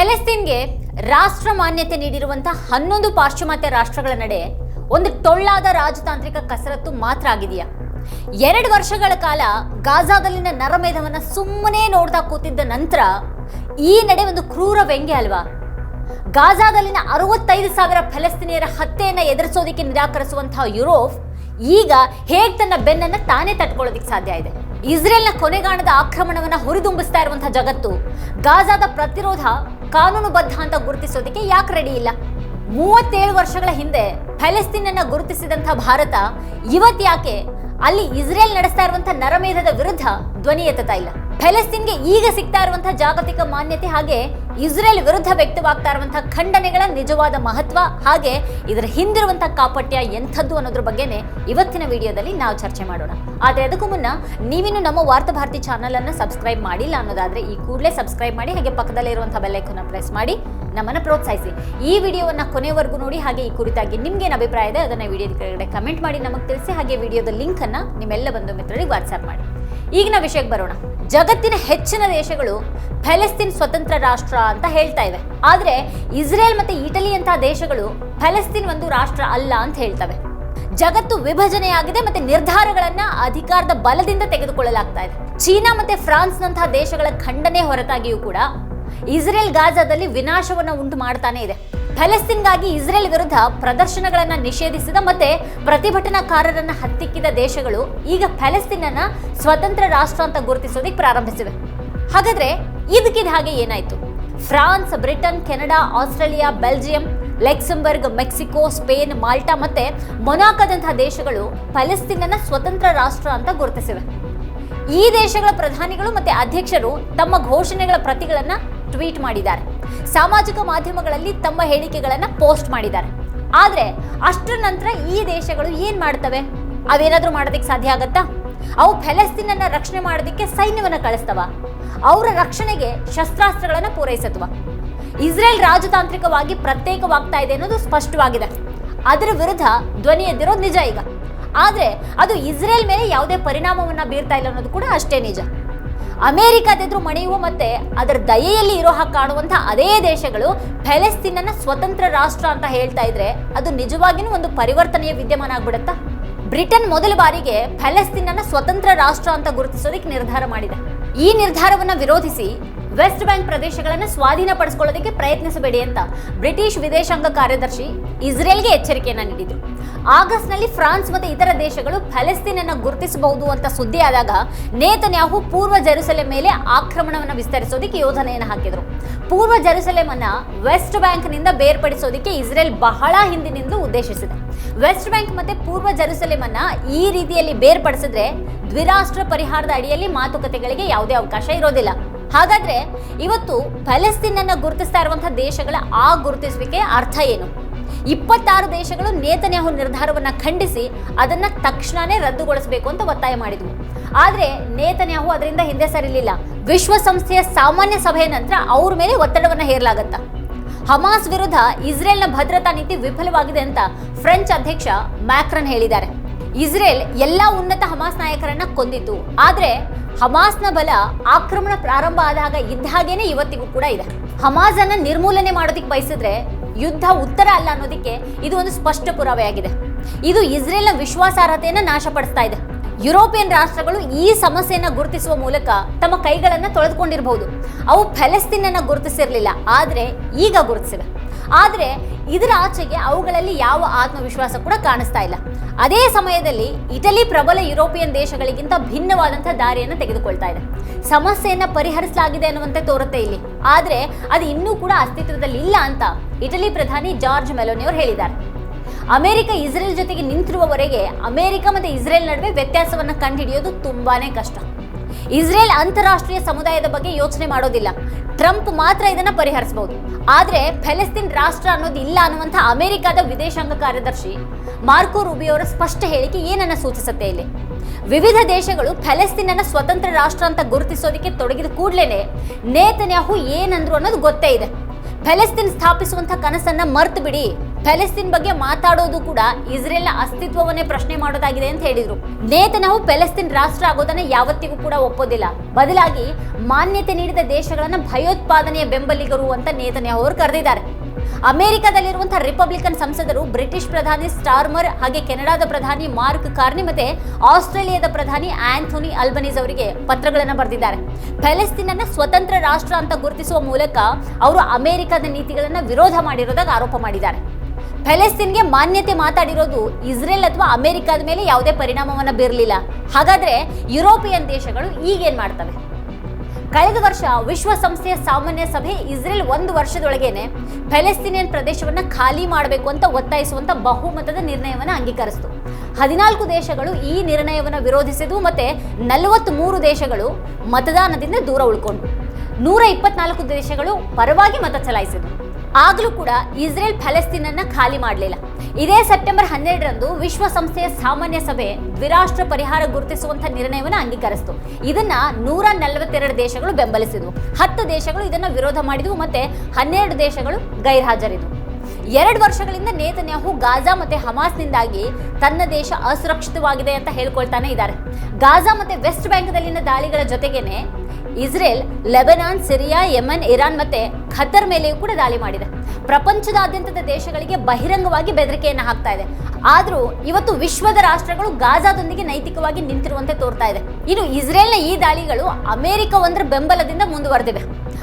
ಫೆಲೆಸ್ತೀನ್ಗೆ ರಾಷ್ಟ್ರ ಮಾನ್ಯತೆ ನೀಡಿರುವಂತಹ ಹನ್ನೊಂದು ಪಾಶ್ಚಿಮಾತ್ಯ ರಾಷ್ಟ್ರಗಳ ನಡೆ ಒಂದು ಟೊಳ್ಳಾದ ರಾಜತಾಂತ್ರಿಕ ಕಸರತ್ತು ಮಾತ್ರ ಆಗಿದೆಯಾ? ಎರಡು ವರ್ಷಗಳ ಕಾಲ ಗಾಜಾದಲ್ಲಿನ ನರಮೇಧವನ್ನ ಸುಮ್ಮನೆ ನೋಡ್ತಾ ಕೂತಿದ್ದ ನಂತರ ಈ ನಡೆ ಒಂದು ಕ್ರೂರ ವ್ಯಂಗ್ಯ ಅಲ್ವಾ? ಗಾಜಾದಲ್ಲಿನ ಅರವತ್ತೈದು ಸಾವಿರ ಫಲಸ್ತೀನಿಯರ ಹತ್ಯೆಯನ್ನ ಎದುರಿಸೋದಕ್ಕೆ ನಿರಾಕರಿಸುವಂತಹ ಯುರೋಪ್ ಈಗ ಹೇಗೆ ತನ್ನ ಬೆನ್ನನ್ನ ತಾನೇ ತಟ್ಕೊಳ್ಳೋದಕ್ಕೆ ಸಾಧ್ಯ ಇದೆ? ಇಸ್ರೇಲ್ನ ಕೊನೆಗಾಣದ ಆಕ್ರಮಣವನ್ನ ಹುರಿದುಂಬಿಸ್ತಾ ಇರುವಂತಹ ಜಗತ್ತು. ಗಾಜಾದ ಪ್ರತಿರೋಧ ಕಾನೂನುಬದ್ಧ ಅಂತ ಗುರುತಿಸೋದಕ್ಕೆ ಯಾಕೆ ರೆಡಿ ಇಲ್ಲ? ಮೂವತ್ತೇಳು ವರ್ಷಗಳ ಹಿಂದೆ ಫೆಲೆಸ್ತೀನನ್ನ ಗುರುತಿಸಿದಂತಹ ಭಾರತ ಇವತ್ತು ಯಾಕೆ ಅಲ್ಲಿ ಇಸ್ರೇಲ್ ನಡೆಸ್ತಾ ಇರುವಂತಹ ನರಮೇಧದ ವಿರುದ್ಧ ಧ್ವನಿ ಎತ್ತುತ್ತಾ ಇಲ್ಲ? ಫೆಲೆಸ್ತೀನ್ಗೆ ಈಗ ಸಿಗ್ತಾ ಇರುವಂತಹ ಜಾಗತಿಕ ಮಾನ್ಯತೆ ಹಾಗೆ ಇಸ್ರೇಲ್ ವಿರುದ್ಧ ವ್ಯಕ್ತವಾಗ್ತಾ ಇರುವಂತಹ ಖಂಡನೆಗಳ ನಿಜವಾದ ಮಹತ್ವ ಹಾಗೆ ಇದರ ಹಿಂದಿರುವಂತಹ ಕಾಪಟ್ಯ ಎಂಥದ್ದು ಅನ್ನೋದ್ರ ಬಗ್ಗೆನೇ ಇವತ್ತಿನ ವಿಡಿಯೋದಲ್ಲಿ ನಾವು ಚರ್ಚೆ ಮಾಡೋಣ. ಆದರೆ ಅದಕ್ಕೂ ಮುನ್ನ ನೀವಿನ್ನು ನಮ್ಮ ವಾರ್ತಾ ಭಾರತಿ ಚಾನಲ್ ಅನ್ನ ಸಬ್ಸ್ಕ್ರೈಬ್ ಮಾಡಿಲ್ಲ ಅನ್ನೋದಾದ್ರೆ ಈ ಕೂಡಲೇ ಸಬ್ಸ್ಕ್ರೈಬ್ ಮಾಡಿ ಹಾಗೆ ಪಕ್ಕದಲ್ಲೇ ಇರುವಂತಹ ಬೆಲ್ಲೈಕನ್ನ ಪ್ರೆಸ್ ಮಾಡಿ ನಮ್ಮನ್ನು ಪ್ರೋತ್ಸಾಹಿಸಿ. ಈ ವಿಡಿಯೋವನ್ನ ಕೊನೆವರೆಗೂ ನೋಡಿ ಹಾಗೆ ಈ ಕುರಿತಾಗಿ ನಿಮ್ಗೇನು ಅಭಿಪ್ರಾಯ ಇದೆ ಅದನ್ನ ವಿಡಿಯೋದ ಕೆಳಗಡೆ ಕಮೆಂಟ್ ಮಾಡಿ ನಮಗೆ ತಿಳಿಸಿ ಹಾಗೆ ವಿಡಿಯೋದ ಲಿಂಕ್ ಅನ್ನ ನಿಮ್ಮೆಲ್ಲ ಬಂಧು ಮಿತ್ರರಿಗೆ ವಾಟ್ಸ್ಆ್ಯಪ್ ಮಾಡಿ. ಈಗಿನ ವಿಷಯಕ್ಕೆ ಬರೋಣ. ಜಗತ್ತಿನ ಹೆಚ್ಚಿನ ದೇಶಗಳು ಫೆಲೆಸ್ತೀನ್ ಸ್ವತಂತ್ರ ರಾಷ್ಟ್ರ ಅಂತ ಹೇಳ್ತಾ ಇವೆ. ಆದರೆ ಇಸ್ರೇಲ್ ಮತ್ತೆ ಇಟಲಿ ಅಂತಹ ದೇಶಗಳು ಫೆಲೆಸ್ತೀನ್ ಒಂದು ರಾಷ್ಟ್ರ ಅಲ್ಲ ಅಂತ ಹೇಳ್ತವೆ. ಜಗತ್ತು ವಿಭಜನೆಯಾಗಿದೆ ಮತ್ತೆ ನಿರ್ಧಾರಗಳನ್ನ ಅಧಿಕಾರದ ಬಲದಿಂದ ತೆಗೆದುಕೊಳ್ಳಲಾಗ್ತಾ ಇದೆ. ಚೀನಾ ಮತ್ತೆ ಫ್ರಾನ್ಸ್ನಂತಹ ದೇಶಗಳ ಖಂಡನೆ ಹೊರತಾಗಿಯೂ ಕೂಡ ಇಸ್ರೇಲ್ ಗಾಜಾದಲ್ಲಿ ವಿನಾಶವನ್ನು ಉಂಟು ಮಾಡ್ತಾನೆ ಇದೆ. ಫೆಲೆಸ್ತೀನ್ಗಾಗಿ ಇಸ್ರೇಲ್ ವಿರುದ್ಧ ಪ್ರದರ್ಶನಗಳನ್ನು ನಿಷೇಧಿಸಿದ ಮತ್ತೆ ಪ್ರತಿಭಟನಾಕಾರರನ್ನು ಹತ್ತಿಕ್ಕಿದ ದೇಶಗಳು ಈಗ ಫೆಲೆಸ್ತೀನನ್ನ ಸ್ವತಂತ್ರ ರಾಷ್ಟ್ರ ಅಂತ ಗುರುತಿಸೋದಕ್ಕೆ ಪ್ರಾರಂಭಿಸಿವೆ. ಹಾಗಾದ್ರೆ ಇದಕ್ಕಿದ ಹಾಗೆ ಏನಾಯ್ತು? France, Britain, Canada, Australia, Belgium, Luxembourg, Mexico, Spain, Malta ಮತ್ತೆ ಮೊನಾಕದಂತಹ ದೇಶಗಳು ಫೆಲೆಸ್ತೀನನ್ನ ಸ್ವತಂತ್ರ ರಾಷ್ಟ್ರ ಅಂತ ಗುರುತಿಸಿವೆ. ಈ ದೇಶಗಳ ಪ್ರಧಾನಿಗಳು ಮತ್ತೆ ಅಧ್ಯಕ್ಷರು ತಮ್ಮ ಘೋಷಣೆಗಳ ಪ್ರತಿಗಳನ್ನ ಟ್ವೀಟ್ ಮಾಡಿದ್ದಾರೆ. ಸಾಮಾಜಿಕ ಮಾಧ್ಯಮಗಳಲ್ಲಿ ತಮ್ಮ ಹೇಳಿಕೆಗಳನ್ನ ಪೋಸ್ಟ್ ಮಾಡಿದ್ದಾರೆ. ಆದ್ರೆ ಅಷ್ಟರ ನಂತರ ಈ ದೇಶಗಳು ಏನ್ ಮಾಡ್ತವೆ? ಅವೇನಾದ್ರೂ ಮಾಡೋದಕ್ಕೆ ಸಾಧ್ಯ ಆಗತ್ತಾ? ಅವು ಫೆಲೆಸ್ತೀನನ್ನು ರಕ್ಷಣೆ ಮಾಡೋದಕ್ಕೆ ಸೈನ್ಯವನ್ನ ಕಳಿಸ್ತವ. ಅವರ ರಕ್ಷಣೆಗೆ ಶಸ್ತ್ರಾಸ್ತ್ರಗಳನ್ನ ಪೂರೈಸತ್ವ. ಇಸ್ರೇಲ್ ರಾಜತಾಂತ್ರಿಕವಾಗಿ ಪ್ರತ್ಯೇಕವಾಗ್ತಾ ಇದೆ ಅನ್ನೋದು ಸ್ಪಷ್ಟವಾಗಿದೆ. ಅದರ ವಿರುದ್ಧ ಧ್ವನಿ ಎದ್ದಿರೋದು ನಿಜ ಈಗ. ಆದರೆ ಅದು ಇಸ್ರೇಲ್ ಮೇಲೆ ಯಾವುದೇ ಪರಿಣಾಮವನ್ನ ಬೀರ್ತಾ ಇಲ್ಲ ಅನ್ನೋದು ಕೂಡ ಅಷ್ಟೇ ನಿಜ. ಅಮೆರಿಕದೆದುರು ಮಣಿಯುವ ಮತ್ತೆ ಅದರ ದಯೆಯಲ್ಲಿ ಇರೋ ಹಾಗೆ ಕಾಣುವಂತಹ ಅದೇ ದೇಶಗಳು ಫೆಲೆಸ್ತೀನನ್ನ ಸ್ವತಂತ್ರ ರಾಷ್ಟ್ರ ಅಂತ ಹೇಳ್ತಾ ಇದ್ರೆ ಅದು ನಿಜವಾಗಿನೂ ಒಂದು ಪರಿವರ್ತನೆಯ ವಿದ್ಯಮಾನ ಆಗ್ಬಿಡತ್ತಾ? ಬ್ರಿಟನ್ ಮೊದಲ ಬಾರಿಗೆ ಫೆಲೆಸ್ತೀನನ್ನ ಸ್ವತಂತ್ರ ರಾಷ್ಟ್ರ ಅಂತ ಗುರುತಿಸೋದಕ್ಕೆ ನಿರ್ಧಾರ ಮಾಡಿದೆ. ಈ ನಿರ್ಧಾರವನ್ನ ವಿರೋಧಿಸಿ ವೆಸ್ಟ್ ಬ್ಯಾಂಕ್ ಪ್ರದೇಶಗಳನ್ನು ಸ್ವಾಧೀನಪಡಿಸಿಕೊಳ್ಳೋದಕ್ಕೆ ಪ್ರಯತ್ನಿಸಬೇಡಿ ಅಂತ ಬ್ರಿಟಿಷ್ ವಿದೇಶಾಂಗ ಕಾರ್ಯದರ್ಶಿ ಇಸ್ರೇಲ್ಗೆ ಎಚ್ಚರಿಕೆಯನ್ನು ನೀಡಿದರು. ಆಗಸ್ಟ್ನಲ್ಲಿ ಫ್ರಾನ್ಸ್ ಮತ್ತು ಇತರ ದೇಶಗಳು ಫೆಲೆಸ್ತೀನನ್ನ ಗುರುತಿಸಬಹುದು ಅಂತ ಸುದ್ದಿ ಆದಾಗ ನೇತನ್ಯಾಹು ಪೂರ್ವ ಜೆರುಸಲೆಂ ಮೇಲೆ ಆಕ್ರಮಣವನ್ನು ವಿಸ್ತರಿಸೋದಕ್ಕೆ ಯೋಜನೆಯನ್ನು ಹಾಕಿದರು. ಪೂರ್ವ ಜೆರುಸಲೆಂ ಅನ್ನ ವೆಸ್ಟ್ ಬ್ಯಾಂಕ್ನಿಂದ ಬೇರ್ಪಡಿಸೋದಕ್ಕೆ ಇಸ್ರೇಲ್ ಬಹಳ ಹಿಂದಿನಿಂದ ಉದ್ದೇಶಿಸಿದೆ. ವೆಸ್ಟ್ ಬ್ಯಾಂಕ್ ಮತ್ತೆ ಪೂರ್ವ ಜೆರುಸಲೆಂ ಅನ್ನ ಈ ರೀತಿಯಲ್ಲಿ ಬೇರ್ಪಡಿಸಿದ್ರೆ ದ್ವಿರಾಷ್ಟ್ರ ಪರಿಹಾರದ ಅಡಿಯಲ್ಲಿ ಮಾತುಕತೆಗಳಿಗೆ ಯಾವುದೇ ಅವಕಾಶ ಇರೋದಿಲ್ಲ. ಹಾಗಾದ್ರೆ ಇವತ್ತು ಫಲಸ್ತೀನನ್ನು ಗುರುತಿಸ್ತಾ ಇರುವಂತಹ ದೇಶಗಳ ಆ ಗುರುತಿಸುವಿಕೆ ಅರ್ಥ ಏನು? ಇಪ್ಪತ್ತಾರು ದೇಶಗಳು ನೇತನ್ಯಾಹು ನಿರ್ಧಾರವನ್ನ ಖಂಡಿಸಿ ಅದನ್ನ ತಕ್ಷಣನೇ ರದ್ದುಗೊಳಿಸಬೇಕು ಅಂತ ಒತ್ತಾಯ ಮಾಡಿದ್ವು. ಆದ್ರೆ ನೇತನ್ಯಾಹು ಅದರಿಂದ ಹಿಂದೆ ಸರಿಲಿಲ್ಲ. ವಿಶ್ವಸಂಸ್ಥೆಯ ಸಾಮಾನ್ಯ ಸಭೆಯ ನಂತರ ಅವ್ರ ಮೇಲೆ ಒತ್ತಡವನ್ನ ಹೇರಲಾಗತ್ತ? ಹಮಾಸ್ ವಿರುದ್ಧ ಇಸ್ರೇಲ್ನ ಭದ್ರತಾ ನೀತಿ ವಿಫಲವಾಗಿದೆ ಅಂತ ಫ್ರೆಂಚ್ ಅಧ್ಯಕ್ಷ ಮ್ಯಾಕ್ರನ್ ಹೇಳಿದ್ದಾರೆ. ಇಸ್ರೇಲ್ ಎಲ್ಲ ಉನ್ನತ ಹಮಾಸ್ ನಾಯಕರನ್ನ ಕೊಂದಿತ್ತು ಆದ್ರೆ ಹಮಾಸ್ನ ಬಲ ಆಕ್ರಮಣ ಪ್ರಾರಂಭ ಆದಾಗ ಇದ್ದ ಹಾಗೇನೆ ಇವತ್ತಿಗೂ ಕೂಡ ಇದೆ. ಹಮಾಸ್ ಅನ್ನ ನಿರ್ಮೂಲನೆ ಮಾಡೋದಕ್ಕೆ ಬಯಸಿದ್ರೆ ಯುದ್ಧ ಉತ್ತರ ಅಲ್ಲ ಅನ್ನೋದಕ್ಕೆ ಇದು ಒಂದು ಸ್ಪಷ್ಟ ಪುರಾವೆಯಾಗಿದೆ. ಇದು ಇಸ್ರೇಲ್ನ ವಿಶ್ವಾಸಾರ್ಹತೆಯನ್ನ ನಾಶಪಡಿಸ್ತಾ ಇದೆ. ಯುರೋಪಿಯನ್ ರಾಷ್ಟ್ರಗಳು ಈ ಸಮಸ್ಯೆಯನ್ನ ಗುರುತಿಸುವ ಮೂಲಕ ತಮ್ಮ ಕೈಗಳನ್ನ ತೊಳೆದುಕೊಂಡಿರಬಹುದು ಅವು ಫೆಲೆಸ್ತೀನನ್ನ ಗುರುತಿಸಿರ್ಲಿಲ್ಲ. ಆದ್ರೆ ಈಗ ಗುರುತಿಸಿವೆ. ಆದ್ರೆ ಇದರ ಆಚೆಗೆ ಅವುಗಳಲ್ಲಿ ಯಾವ ಆತ್ಮವಿಶ್ವಾಸ ಕೂಡ ಕಾಣಿಸ್ತಾ ಇಲ್ಲ. ಅದೇ ಸಮಯದಲ್ಲಿ ಇಟಲಿ ಪ್ರಬಲ ಯುರೋಪಿಯನ್ ದೇಶಗಳಿಗಿಂತ ಭಿನ್ನವಾದಂಥ ದಾರಿಯನ್ನು ತೆಗೆದುಕೊಳ್ತಾ ಇದೆ. ಸಮಸ್ಯೆಯನ್ನು ಪರಿಹರಿಸಲಾಗಿದೆ ಅನ್ನುವಂತೆ ತೋರುತ್ತೆ ಇಲ್ಲಿ. ಆದರೆ ಅದು ಇನ್ನೂ ಕೂಡ ಅಸ್ತಿತ್ವದಲ್ಲಿ ಇಲ್ಲ ಅಂತ ಇಟಲಿ ಪ್ರಧಾನಿ ಜಾರ್ಜ್ ಮೆಲೋನಿ ಅವರು ಹೇಳಿದ್ದಾರೆ. ಅಮೆರಿಕ ಇಸ್ರೇಲ್ ಜೊತೆಗೆ ನಿಂತಿರುವವರೆಗೆ ಅಮೆರಿಕ ಮತ್ತು ಇಸ್ರೇಲ್ ನಡುವೆ ವ್ಯತ್ಯಾಸವನ್ನು ಕಂಡುಹಿಡಿಯೋದು ತುಂಬಾನೇ ಕಷ್ಟ. ಇಸ್ರೇಲ್ ಅಂತಾರಾಷ್ಟ್ರೀಯ ಸಮುದಾಯದ ಬಗ್ಗೆ ಯೋಚನೆ ಮಾಡೋದಿಲ್ಲ. ಟ್ರಂಪ್ ಮಾತ್ರ ಇದನ್ನ ಪರಿಹರಿಸಬಹುದು ಆದ್ರೆ ಫೆಲೆಸ್ತೀನ್ ರಾಷ್ಟ್ರ ಅನ್ನೋದು ಇಲ್ಲ ಅನ್ನುವಂಥ ಅಮೆರಿಕದ ವಿದೇಶಾಂಗ ಕಾರ್ಯದರ್ಶಿ ಮಾರ್ಕೋ ರೂಬಿಯವರ ಸ್ಪಷ್ಟ ಹೇಳಿಕೆ ಏನನ್ನ ಸೂಚಿಸುತ್ತೆ ಇಲ್ಲಿ? ವಿವಿಧ ದೇಶಗಳು ಫೆಲೆಸ್ತೀನನ್ನ ಸ್ವತಂತ್ರ ರಾಷ್ಟ್ರ ಅಂತ ಗುರುತಿಸೋದಕ್ಕೆ ತೊಡಗಿದ ಕೂಡಲೇ ನೇತನ್ಯಾಹು ಏನಂದ್ರು ಅನ್ನೋದು ಗೊತ್ತೇ ಇದೆ. ಫೆಲೆಸ್ತೀನ್ ಸ್ಥಾಪಿಸುವಂತ ಕನಸನ್ನ ಮರ್ತು ಬಿಡಿ. ಫೆಲೆಸ್ತೀನ್ ಬಗ್ಗೆ ಮಾತಾಡೋದು ಕೂಡ ಇಸ್ರೇಲ್ನ ಅಸ್ತಿತ್ವವನ್ನೇ ಪ್ರಶ್ನೆ ಮಾಡೋದಾಗಿದೆ ಅಂತ ಹೇಳಿದ್ರು. ನೇತನವು ಪ್ಯಾಲೆಸ್ತೀನ್ ರಾಷ್ಟ್ರ ಆಗೋದನ್ನ ಯಾವತ್ತಿಗೂ ಕೂಡ ಒಪ್ಪೋದಿಲ್ಲ. ಬದಲಾಗಿ ಮಾನ್ಯತೆ ನೀಡಿದ ದೇಶಗಳನ್ನ ಭಯೋತ್ಪಾದನೆಯ ಬೆಂಬಲಿಗರು ಅಂತ ನೇತನ್ಯಾಹು ಅವರು ಕರೆದಿದ್ದಾರೆ. ಅಮೆರಿಕದಲ್ಲಿರುವಂತಹ ರಿಪಬ್ಲಿಕನ್ ಸಂಸದರು ಬ್ರಿಟಿಷ್ ಪ್ರಧಾನಿ ಸ್ಟಾರ್ಮರ್ ಹಾಗೆ ಕೆನಡಾದ ಪ್ರಧಾನಿ ಮಾರ್ಕ್ ಕಾರ್ನಿ ಮತ್ತೆ ಆಸ್ಟ್ರೇಲಿಯಾದ ಪ್ರಧಾನಿ ಆಂಥೋನಿ ಅಲ್ಬನೀಸ್ ಅವರಿಗೆ ಪತ್ರಗಳನ್ನು ಬರೆದಿದ್ದಾರೆ. ಪ್ಯಾಲೆಸ್ತೀನ್ ಅನ್ನ ಸ್ವತಂತ್ರ ರಾಷ್ಟ್ರ ಅಂತ ಗುರುತಿಸುವ ಮೂಲಕ ಅವರು ಅಮೆರಿಕದ ನೀತಿಗಳನ್ನ ವಿರೋಧ ಮಾಡಿರೋದಾಗ ಆರೋಪ ಮಾಡಿದ್ದಾರೆ. ಫೆಲೆಸ್ತೀನ್ಗೆ ಮಾನ್ಯತೆ ಮಾತಾಡಿರೋದು ಇಸ್ರೇಲ್ ಅಥವಾ ಅಮೆರಿಕದ ಮೇಲೆ ಯಾವುದೇ ಪರಿಣಾಮವನ್ನು ಬೀರಲಿಲ್ಲ. ಹಾಗಾದ್ರೆ ಯುರೋಪಿಯನ್ ದೇಶಗಳು ಈಗೇನ್ ಮಾಡ್ತವೆ? ಕಳೆದ ವರ್ಷ ವಿಶ್ವಸಂಸ್ಥೆಯ ಸಾಮಾನ್ಯ ಸಭೆ ಇಸ್ರೇಲ್ ಒಂದು ವರ್ಷದೊಳಗೇನೆ ಫೆಲೆಸ್ತೀನಿಯನ್ ಪ್ರದೇಶವನ್ನ ಖಾಲಿ ಮಾಡಬೇಕು ಅಂತ ಒತ್ತಾಯಿಸುವಂತ ಬಹುಮತದ ನಿರ್ಣಯವನ್ನು ಅಂಗೀಕರಿಸಿತು. ಹದಿನಾಲ್ಕು ದೇಶಗಳು ಈ ನಿರ್ಣಯವನ್ನು ವಿರೋಧಿಸಿದವು ಮತ್ತೆ ನಲವತ್ತ್ ಮೂರು ದೇಶಗಳು ಮತದಾನದಿಂದ ದೂರ ಉಳ್ಕೊಂಡು ನೂರ ಇಪ್ಪತ್ನಾಲ್ಕು ದೇಶಗಳು ಪರವಾಗಿ ಮತ ಚಲಾಯಿಸಿದವು. ಆಗಲೂ ಕೂಡ ಇಸ್ರೇಲ್ ಫೆಲೆಸ್ತೀನನ್ನ ಖಾಲಿ ಮಾಡಲಿಲ್ಲ. ಇದೇ ಸೆಪ್ಟೆಂಬರ್ ಹನ್ನೆರಡರಂದು ವಿಶ್ವಸಂಸ್ಥೆಯ ಸಾಮಾನ್ಯ ಸಭೆ ದ್ವಿರಾಷ್ಟ್ರ ಪರಿಹಾರ ಗುರುತಿಸುವಂತಹ ನಿರ್ಣಯವನ್ನು ಅಂಗೀಕರಿಸಿತು. ಇದನ್ನ ನೂರ ನಲವತ್ತೆರಡು ದೇಶಗಳು ಬೆಂಬಲಿಸಿದವು. ಹತ್ತು ದೇಶಗಳು ಇದನ್ನ ವಿರೋಧ ಮಾಡಿದವು ಮತ್ತೆ ಹನ್ನೆರಡು ದೇಶಗಳು ಗೈರ್ಹಾಜರಿದ್ವು. ಎರಡು ವರ್ಷಗಳಿಂದ ನೇತನ್ಯಾಹು ಗಾಜಾ ಮತ್ತೆ ಹಮಾಸ್ನಿಂದಾಗಿ ತನ್ನ ದೇಶ ಅಸುರಕ್ಷಿತವಾಗಿದೆ ಅಂತ ಹೇಳ್ಕೊಳ್ತಾನೆ ಇದ್ದಾರೆ. ಗಾಜಾ ಮತ್ತೆ ವೆಸ್ಟ್ ಬ್ಯಾಂಕ್ದಲ್ಲಿನ ದಾಳಿಗಳ ಜೊತೆಗೇನೆ Israel, Lebanon, Syria, Yemen, Iran ಮತ್ತೆ ಖತರ್ ಮೇಲೆಯೂ ಕೂಡ ದಾಳಿ ಮಾಡಿದೆ. ಪ್ರಪಂಚದಾದ್ಯಂತದ ದೇಶಗಳಿಗೆ ಬಹಿರಂಗವಾಗಿ ಬೆದರಿಕೆಯನ್ನು ಹಾಕ್ತಾ ಇದೆ. ಆದ್ರೂ ಇವತ್ತು ವಿಶ್ವದ ರಾಷ್ಟ್ರಗಳು ಗಾಜಾದೊಂದಿಗೆ ನೈತಿಕವಾಗಿ ನಿಂತಿರುವಂತೆ ತೋರ್ತಾ ಇದೆ. ಇನ್ನು ಇಸ್ರೇಲ್ನ ಈ ದಾಳಿಗಳು ಅಮೆರಿಕ ಒಂದರ ಬೆಂಬಲದಿಂದ ಮುಂದುವರೆದಿವೆ.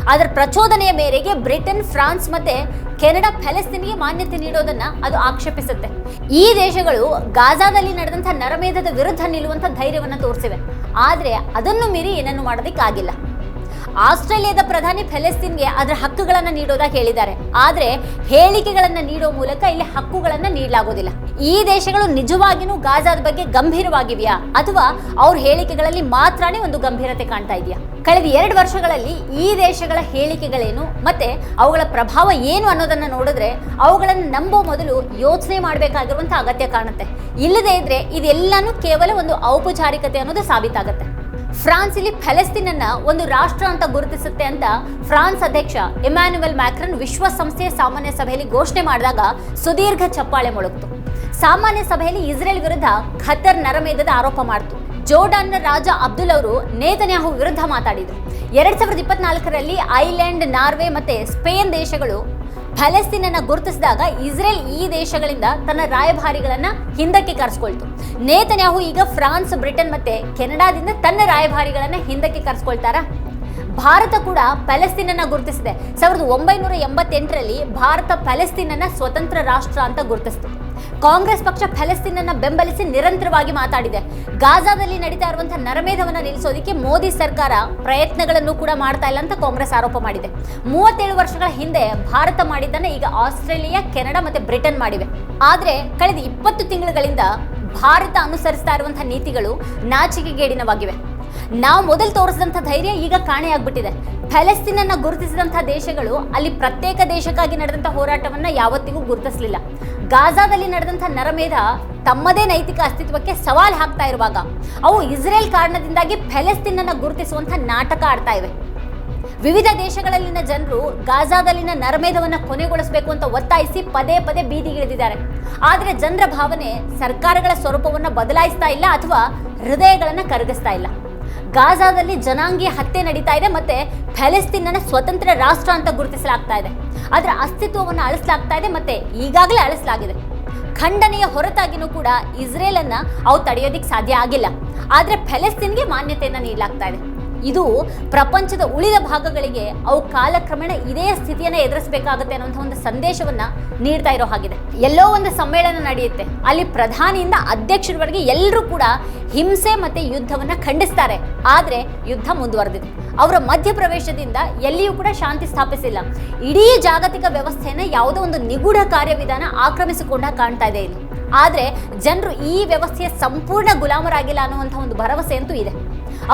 ಅದರ ಪ್ರಚೋದನೆಯ ಮೇರೆಗೆ ಬ್ರಿಟನ್, ಫ್ರಾನ್ಸ್ ಮತ್ತೆ ಕೆನಡಾ, ಫೆಲೆಸ್ತೀನ್ಗೆ ಮಾನ್ಯತೆ ನೀಡೋದನ್ನ ಅದು ಆಕ್ಷೇಪಿಸುತ್ತೆ. ಈ ದೇಶಗಳು ಗಾಜಾದಲ್ಲಿ ನಡೆದಂತಹ ನರಮೇಧದ ವಿರುದ್ಧ ನಿಲ್ಲುವಂತ ಧೈರ್ಯವನ್ನು ತೋರಿಸಿವೆ. ಆದ್ರೆ ಅದನ್ನು ಮೀರಿ ಏನನ್ನು ಮಾಡೋದಕ್ಕಾಗಿಲ್ಲ. ಆಸ್ಟ್ರೇಲಿಯಾದ ಪ್ರಧಾನಿ ಫೆಲೆಸ್ತೀನ್ಗೆ ಅದರ ಹಕ್ಕುಗಳನ್ನು ನೀಡೋದಾಗಿ ಹೇಳಿದ್ದಾರೆ. ಆದ್ರೆ ಹೇಳಿಕೆಗಳನ್ನ ನೀಡೋ ಮೂಲಕ ಇಲ್ಲಿ ಹಕ್ಕುಗಳನ್ನ ನೀಡಲಾಗೋದಿಲ್ಲ. ಈ ದೇಶಗಳು ನಿಜವಾಗಿಯೂ ಗಾಜಾದ ಬಗ್ಗೆ ಗಂಭೀರವಾಗಿವೆಯಾ? ಅಥವಾ ಅವ್ರ ಹೇಳಿಕೆಗಳಲ್ಲಿ ಮಾತ್ರನೇ ಒಂದು ಗಂಭೀರತೆ ಕಾಣ್ತಾ ಇದೆಯಾ? ಕಳೆದ ಎರಡು ವರ್ಷಗಳಲ್ಲಿ ಈ ದೇಶಗಳ ಹೇಳಿಕೆಗಳೇನು ಮತ್ತೆ ಅವುಗಳ ಪ್ರಭಾವ ಏನು ಅನ್ನೋದನ್ನ ನೋಡಿದ್ರೆ ಅವುಗಳನ್ನು ನಂಬೋ ಮೊದಲು ಯೋಚನೆ ಮಾಡಬೇಕಾಗಿರುವಂತ ಅಗತ್ಯ ಕಾಣುತ್ತೆ. ಇಲ್ಲದೇ ಇದ್ರೆ ಇದೆಲ್ಲಾನು ಕೇವಲ ಒಂದು ಔಪಚಾರಿಕತೆ ಅನ್ನೋದು ಸಾಬೀತಾಗತ್ತೆ. ಫ್ರಾನ್ಸ್ ಇಲ್ಲಿ ಫೆಲೆಸ್ತೀನ್ ಅನ್ನ ಒಂದು ರಾಷ್ಟ್ರ ಅಂತ ಗುರುತಿಸುತ್ತೆ ಅಂತ ಫ್ರಾನ್ಸ್ ಅಧ್ಯಕ್ಷ ಇಮ್ಯಾನ್ಯುಯಲ್ ಮ್ಯಾಕ್ರನ್ ವಿಶ್ವಸಂಸ್ಥೆಯ ಸಾಮಾನ್ಯ ಸಭೆಯಲ್ಲಿ ಘೋಷಣೆ ಮಾಡಿದಾಗ ಸುದೀರ್ಘ ಚಪ್ಪಾಳೆ ಮೊಳಗಿತು. ಸಾಮಾನ್ಯ ಸಭೆಯಲ್ಲಿ ಇಸ್ರೇಲ್ ವಿರುದ್ಧ ಖತರ್ ನರಮೇಧದ ಆರೋಪ ಮಾಡಿತು. ಜೋರ್ಡಾನ್ನ ರಾಜ ಅಬ್ದುಲ್ ಅವರು ನೇತನ್ಯಾಹು ವಿರುದ್ಧ ಮಾತಾಡಿದರು. ಎರಡ್ ಸಾವಿರದ ಇಪ್ಪತ್ನಾಲ್ಕರಲ್ಲಿ ಐಲ್ಯಾಂಡ್ ನಾರ್ವೆ ಮತ್ತೆ ಸ್ಪೇನ್ ದೇಶಗಳು ಫೆಲೆಸ್ತೀನನ್ನ ಗುರುತಿಸಿದಾಗ ಇಸ್ರೇಲ್ ಈ ದೇಶಗಳಿಂದ ತನ್ನ ರಾಯಭಾರಿಗಳನ್ನ ಹಿಂದಕ್ಕೆ ಕರೆಸ್ಕೊಳ್ತು. ನೇತನ್ಯಾಹು ಈಗ ಫ್ರಾನ್ಸ್, ಬ್ರಿಟನ್ ಮತ್ತೆ ಕೆನಡಾದಿಂದ ತನ್ನ ರಾಯಭಾರಿಗಳನ್ನ ಹಿಂದಕ್ಕೆ ಕರೆಸ್ಕೊಳ್ತಾರಾ? ಭಾರತ ಕೂಡ ಪ್ಯಾಲೆಸ್ತೀನನ್ನ ಗುರುತಿಸಿದೆ. ಸಾವಿರದ ಒಂಬೈನೂರ ಎಂಬತ್ತೆಂಟರಲ್ಲಿ ಭಾರತ ಪ್ಯಾಲೆಸ್ತೀನನ್ನ ಸ್ವತಂತ್ರ ರಾಷ್ಟ್ರ ಅಂತ ಗುರುತಿಸಿತು. ಕಾಂಗ್ರೆಸ್ ಪಕ್ಷ ಪ್ಯಾಲೆಸ್ತೀನನ್ನ ಬೆಂಬಲಿಸಿ ನಿರಂತರವಾಗಿ ಮಾತಾಡಿದೆ. ಗಾಜಾದಲ್ಲಿ ನಡೀತಾ ಇರುವಂತಹ ನರಮೇಧವನ್ನ ನಿಲ್ಲಿಸೋದಕ್ಕೆ ಮೋದಿ ಸರ್ಕಾರ ಪ್ರಯತ್ನಗಳನ್ನು ಕೂಡ ಮಾಡ್ತಾ ಇಲ್ಲ ಅಂತ ಕಾಂಗ್ರೆಸ್ ಆರೋಪ ಮಾಡಿದೆ. ಮೂವತ್ತೇಳು ವರ್ಷಗಳ ಹಿಂದೆ ಭಾರತ ಮಾಡಿದ್ದನ್ನ ಈಗ ಆಸ್ಟ್ರೇಲಿಯಾ, ಕೆನಡಾ ಮತ್ತೆ ಬ್ರಿಟನ್ ಮಾಡಿವೆ. ಆದ್ರೆ ಕಳೆದ ಇಪ್ಪತ್ತು ತಿಂಗಳುಗಳಿಂದ ಭಾರತ ಅನುಸರಿಸ್ತಾ ಇರುವಂತಹ ನೀತಿಗಳು ನಾಚಿಕೆಗೇಡಿನವಾಗಿವೆ. ನಾವು ಮೊದಲು ತೋರಿಸಿದಂಥ ಧೈರ್ಯ ಈಗ ಕಾಣೆಯಾಗ್ಬಿಟ್ಟಿದೆ ಅನ್ನ ಗುರುತಿಸಿದಂಥ ದೇಶಗಳು ಅಲ್ಲಿ ಪ್ರತ್ಯೇಕ ದೇಶಕ್ಕಾಗಿ ನಡೆದಂಥ ಹೋರಾಟವನ್ನು ಯಾವತ್ತಿಗೂ ಗುರುತಿಸಲಿಲ್ಲ. ಗಾಜಾದಲ್ಲಿ ನಡೆದಂಥ ನರಮೇಧ ತಮ್ಮದೇ ನೈತಿಕ ಅಸ್ತಿತ್ವಕ್ಕೆ ಸವಾಲ್ ಹಾಕ್ತಾ ಇರುವಾಗ ಅವು ಇಸ್ರೇಲ್ ಕಾರಣದಿಂದಾಗಿ ಪ್ಯಾಲೆಸ್ತೀನನ್ನ ಗುರುತಿಸುವಂಥ ನಾಟಕ ಆಡ್ತಾ ಇವೆ. ವಿವಿಧ ದೇಶಗಳಲ್ಲಿನ ಜನರು ಗಾಜಾದಲ್ಲಿನ ನರಮೇಧವನ್ನ ಕೊನೆಗೊಳಿಸಬೇಕು ಅಂತ ಒತ್ತಾಯಿಸಿ ಪದೇ ಪದೇ ಬೀದಿಗಿಳಿದಿದ್ದಾರೆ. ಆದರೆ ಜನರ ಭಾವನೆ ಸರ್ಕಾರಗಳ ಸ್ವರೂಪವನ್ನು ಬದಲಾಯಿಸ್ತಾ ಇಲ್ಲ ಅಥವಾ ಹೃದಯಗಳನ್ನ ಕರಗಿಸ್ತಾ ಇಲ್ಲ. ಗಾಜಾದಲ್ಲಿ ಜನಾಂಗೀಯ ಹತ್ಯೆ ನಡೀತಾ ಇದೆ ಮತ್ತೆ ಫೆಲೆಸ್ತೀನನ್ನು ಸ್ವತಂತ್ರ ರಾಷ್ಟ್ರ ಅಂತ ಗುರುತಿಸಲಾಗ್ತಾ ಇದೆ. ಅದರ ಅಸ್ತಿತ್ವವನ್ನು ಅಳಿಸಲಾಗ್ತಾ ಇದೆ ಮತ್ತೆ ಈಗಾಗಲೇ ಅಳಿಸಲಾಗಿದೆ. ಖಂಡನೆಯ ಹೊರತಾಗಿನೂ ಕೂಡ ಇಸ್ರೇಲ್ ಅನ್ನ ಅವು ತಡೆಯೋದಿಕ್ಕೆ ಸಾಧ್ಯ ಆಗಿಲ್ಲ. ಆದರೆ ಫೆಲೆಸ್ತೀನ್ಗೆ ಮಾನ್ಯತೆಯನ್ನು ನೀಡಲಾಗ್ತಾ ಇದೆ. ಇದು ಪ್ರಪಂಚದ ಉಳಿದ ಭಾಗಗಳಿಗೆ ಅವು ಕಾಲಕ್ರಮೇಣ ಇದೇ ಸ್ಥಿತಿಯನ್ನು ಎದುರಿಸಬೇಕಾಗುತ್ತೆ ಅನ್ನೋಂಥ ಒಂದು ಸಂದೇಶವನ್ನ ನೀಡ್ತಾ ಇರೋ ಹಾಗಿದೆ. ಎಲ್ಲೋ ಒಂದು ಸಮ್ಮೇಳನ ನಡೆಯುತ್ತೆ. ಅಲ್ಲಿ ಪ್ರಧಾನಿಯಿಂದ ಅಧ್ಯಕ್ಷರವರೆಗೆ ಎಲ್ಲರೂ ಕೂಡ ಹಿಂಸೆ ಮತ್ತೆ ಯುದ್ಧವನ್ನ ಖಂಡಿಸ್ತಾರೆ. ಆದರೆ ಯುದ್ಧ ಮುಂದುವರೆದಿದೆ. ಅವರ ಮಧ್ಯಪ್ರವೇಶದಿಂದ ಎಲ್ಲಿಯೂ ಕೂಡ ಶಾಂತಿ ಸ್ಥಾಪಿಸಿಲ್ಲ. ಇಡೀ ಜಾಗತಿಕ ವ್ಯವಸ್ಥೆಯನ್ನು ಯಾವುದೋ ಒಂದು ನಿಗೂಢ ಕಾರ್ಯವಿಧಾನ ಆಕ್ರಮಿಸಿಕೊಂಡ ಕಾಣ್ತಾ ಇದೆ ಇಲ್ಲಿ ಆದರೆ ಜನರು ಈ ವ್ಯವಸ್ಥೆಯ ಸಂಪೂರ್ಣ ಗುಲಾಮರಾಗಿಲ್ಲ ಅನ್ನುವಂಥ ಒಂದು ಭರವಸೆ ಅಂತೂ ಇದೆ.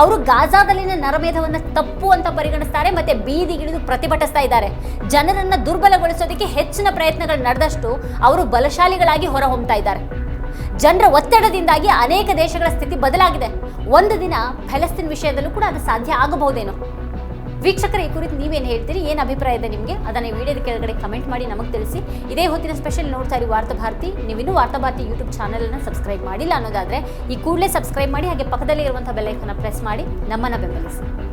ಅವರು ಗಾಜಾದಲ್ಲಿನ ನರಮೇಧವನ್ನ ತಪ್ಪು ಅಂತ ಪರಿಗಣಿಸ್ತಾರೆ, ಮತ್ತೆ ಬೀದಿಗಿಳಿದು ಪ್ರತಿಭಟಿಸ್ತಾ ಇದ್ದಾರೆ. ಜನರನ್ನ ದುರ್ಬಲಗೊಳಿಸೋದಕ್ಕೆ ಹೆಚ್ಚಿನ ಪ್ರಯತ್ನಗಳು ನಡೆದಷ್ಟು ಅವರು ಬಲಶಾಲಿಗಳಾಗಿ ಹೊರಹೊಮ್ತಾ ಇದ್ದಾರೆ. ಜನರ ಒತ್ತಡದಿಂದಾಗಿ ಅನೇಕ ದೇಶಗಳ ಸ್ಥಿತಿ ಬದಲಾಗಿದೆ. ಒಂದು ದಿನ ಫೆಲಸ್ತೀನ್ ವಿಷಯದಲ್ಲೂ ಕೂಡ ಅದು ಸಾಧ್ಯ ಆಗಬಹುದೇನೋ? ವೀಕ್ಷಕರ ಈ ಕುರಿತು ನೀವೇನು ಹೇಳ್ತೀರಿ? ಏನು ಅಭಿಪ್ರಾಯ ಇದೆ ನಿಮಗೆ? ಅದನ್ನು ವಿಡಿಯೋದ ಕೆಳಗಡೆ ಕಮೆಂಟ್ ಮಾಡಿ ನಮಗೆ ತಿಳಿಸಿ. ಇದೇ ಹೊತ್ತಿನ ಸ್ಪೆಷಲ್ ನೋಡ್ತಾ ಇರಿ ವಾರ್ತಾಭಾರತಿ ನೀವಿನ್ನೂ ವಾರ್ತಾ ಭಾರತಿ ಯೂಟ್ಯೂಬ್ ಚಾನಲನ್ನು ಸಬ್ಸ್ಕ್ರೈಬ್ ಮಾಡಿಲ್ಲ ಅನ್ನೋದಾದರೆ ಈ ಕೂಡಲೇ ಸಬ್ಸ್ಕ್ರೈಬ್ ಮಾಡಿ, ಹಾಗೆ ಪಕ್ಕದಲ್ಲಿ ಇರುವಂಥ ಬೆಲ್ಲೈಕನ್ನು ಪ್ರೆಸ್ ಮಾಡಿ, ನಮ್ಮನ್ನು ಬೆಂಬಲಿಸಿ.